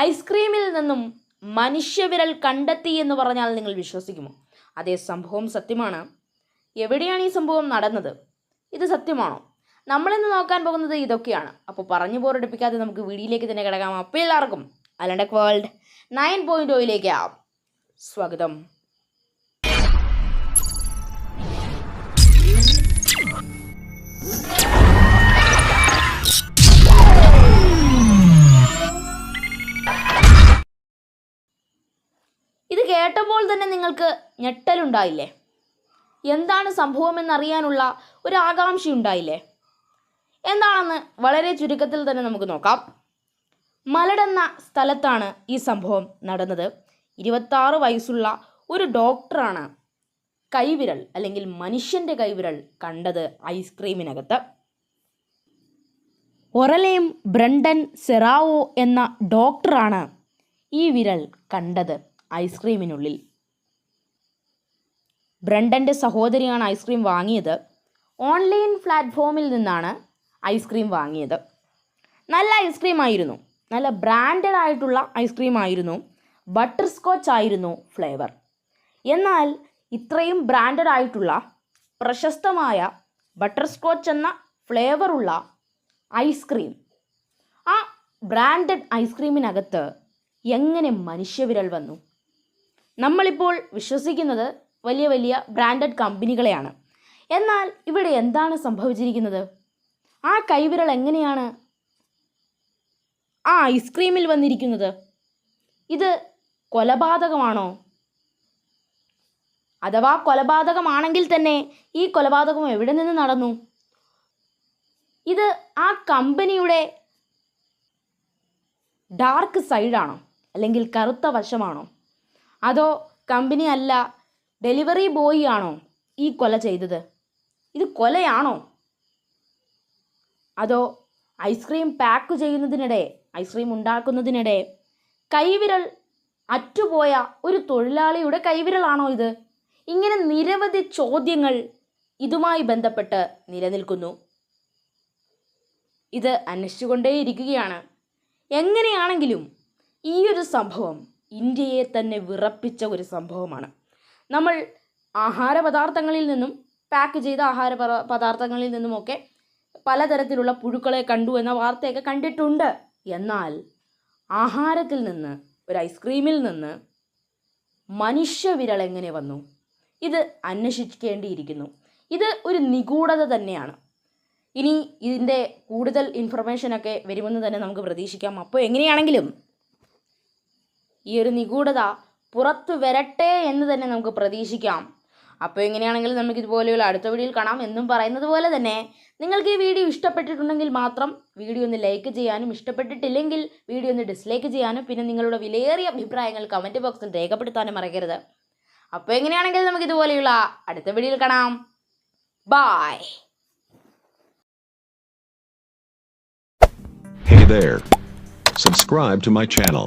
ഐസ്ക്രീമിൽ നിന്നും മനുഷ്യവിരൽ കണ്ടെത്തി എന്ന് പറഞ്ഞാൽ നിങ്ങൾ വിശ്വസിക്കുമോ? അതേ സംഭവം സത്യമാണ്. എവിടെയാണ് ഈ സംഭവം നടന്നത്? ഇത് സത്യമാണോ? നമ്മളിന്ന് നോക്കാൻ പോകുന്നത് ഇതൊക്കെയാണ്. അപ്പോൾ പറഞ്ഞു പോരടിപ്പിക്കാതെ നമുക്ക് വീഡിയോയിലേക്ക് തന്നെ കിടക്കാം. അപ്പോൾ എല്ലാവർക്കും അലണ്ടക് വേൾഡ് നയൻ പോയിന്റ് ഓയിലേക്ക് സ്വാഗതം. ഇത് കേട്ടപ്പോൾ തന്നെ നിങ്ങൾക്ക് ഞെട്ടലുണ്ടായില്ലേ? എന്താണ് സംഭവമെന്നറിയാനുള്ള ഒരു ആകാംക്ഷ ഉണ്ടായില്ലേ എന്താണെന്ന് വളരെ ചുരുക്കത്തിൽ തന്നെ നമുക്ക് നോക്കാം. മലടെന്ന സ്ഥലത്താണ് ഈ സംഭവം നടന്നത്. ഇരുപത്താറ് വയസ്സുള്ള ഒരു ഡോക്ടറാണ് കൈവിരൽ അല്ലെങ്കിൽ മനുഷ്യന്റെ കൈവിരൽ കണ്ടത് ഐസ്ക്രീമിനകത്ത് ഒറലേം ബ്രണ്ടൻ സെറാവോ എന്ന ഡോക്ടറാണ് ഈ വിരൽ കണ്ടത്. ഐസ്ക്രീമിനുള്ളിൽ. ബ്രണ്ടന്റെ സഹോദരിയാണ് ഐസ്ക്രീം വാങ്ങിയത്. ഓൺലൈൻ പ്ലാറ്റ്ഫോമിൽ നിന്നാണ് ഐസ്ക്രീം വാങ്ങിയത്. നല്ല ഐസ്ക്രീം ആയിരുന്നു നല്ല ബ്രാൻഡഡ് ആയിട്ടുള്ള ഐസ്ക്രീം ആയിരുന്നു ബട്ടർ സ്കോച്ച് ആയിരുന്നു ഫ്ലേവർ. എന്നാൽ ഇത്രയും ബ്രാൻഡഡ് ആയിട്ടുള്ള പ്രശസ്തമായ ബട്ടർ സ്കോച്ച് എന്ന ഫ്ലേവറുള്ള ഐസ്ക്രീം. ആ ബ്രാൻഡഡ് ഐസ്ക്രീമിനകത്ത് എങ്ങനെ മനുഷ്യവിരൽ വന്നു? നമ്മളിപ്പോൾ വിശ്വസിക്കുന്നത് വലിയ വലിയ ബ്രാൻഡഡ് കമ്പനികളെയാണ്. എന്നാൽ ഇവിടെ എന്താണ് സംഭവിച്ചിരിക്കുന്നത്? ആ കൈവിരൽ എങ്ങനെയാണ് ആ ഐസ്ക്രീമിൽ വന്നിരിക്കുന്നത്? ഇത് കൊലപാതകമാണോ? അഥവാ കൊലപാതകമാണെങ്കിൽ തന്നെ ഈ കൊലപാതകം എവിടെ നിന്ന് നടന്നു? ഇത് ആ കമ്പനിയുടെ ഡാർക്ക് സൈഡാണോ അല്ലെങ്കിൽ കറുത്ത വശമാണോ? അതോ കമ്പനി അല്ല ഡെലിവറി ബോയ് ആണോ ഈ കൊല ചെയ്തത്? ഇത് കൊലയാണോ? അതോ ഐസ്ക്രീം പാക്ക് ചെയ്യുന്നതിനിടെ ഐസ്ക്രീം ഉണ്ടാക്കുന്നതിനിടെ കൈവിരൽ അറ്റുപോയ ഒരു തൊഴിലാളിയുടെ കൈവിരലാണോ ഇത്? ഇങ്ങനെ നിരവധി ചോദ്യങ്ങൾ ഇതുമായി ബന്ധപ്പെട്ട് നിലനിൽക്കുന്നു. ഇത് അന്വേഷിച്ചുകൊണ്ടേയിരിക്കുകയാണ്. എങ്ങനെയാണെങ്കിലും ഈ ഒരു സംഭവം ഇന്ത്യയെ തന്നെ വിറപ്പിച്ച ഒരു സംഭവമാണ്. നമ്മൾ ആഹാര പദാർത്ഥങ്ങളിൽ നിന്നും പാക്ക് ചെയ്ത ആഹാര പദാർത്ഥങ്ങളിൽ നിന്നുമൊക്കെ പലതരത്തിലുള്ള പുഴുക്കളെ കണ്ടു എന്ന വാർത്തയൊക്കെ കണ്ടിട്ടുണ്ട്. എന്നാൽ ആഹാരത്തിൽ നിന്ന് ഒരു ഐസ്ക്രീമിൽ നിന്ന് മനുഷ്യവിരൽ എങ്ങനെ വന്നു? ഇത് അന്വേഷിക്കേണ്ടിയിരിക്കുന്നു. ഇത് ഒരു നിഗൂഢത തന്നെയാണ്. ഇനി ഇതിന്റെ കൂടുതൽ ഇൻഫർമേഷനൊക്കെ വരുമെന്ന് തന്നെ നമുക്ക് പ്രതീക്ഷിക്കാം. അപ്പോൾ എങ്ങനെയാണെങ്കിലും ഈ ഒരു നിഗൂഢത പുറത്തു വരട്ടെ എന്ന് തന്നെ നമുക്ക് പ്രതീക്ഷിക്കാം. അപ്പോൾ എങ്ങനെയാണെങ്കിലും നമുക്ക് ഇതുപോലെയുള്ള അടുത്ത വീഡിയോയിൽ കാണാം. എന്നും പറയുന്നത് പോലെ തന്നെ നിങ്ങൾക്ക് ഈ വീഡിയോ ഇഷ്ടപ്പെട്ടിട്ടുണ്ടെങ്കിൽ മാത്രം വീഡിയോ ഒന്ന് ലൈക്ക് ചെയ്യാനും ഇഷ്ടപ്പെട്ടിട്ടില്ലെങ്കിൽ വീഡിയോ ഒന്ന് ഡിസ്ലൈക്ക് ചെയ്യാനും പിന്നെ നിങ്ങളുടെ വിലയേറിയ അഭിപ്രായങ്ങൾ കമന്റ് ബോക്സിൽ രേഖപ്പെടുത്താനും മറക്കരുത്. അപ്പോൾ എങ്ങനെയാണെങ്കിലും നമുക്ക് ഇതുപോലെയുള്ള അടുത്ത വീഡിയോയിൽ കാണാം. Bye Hey there. Subscribe to my channel.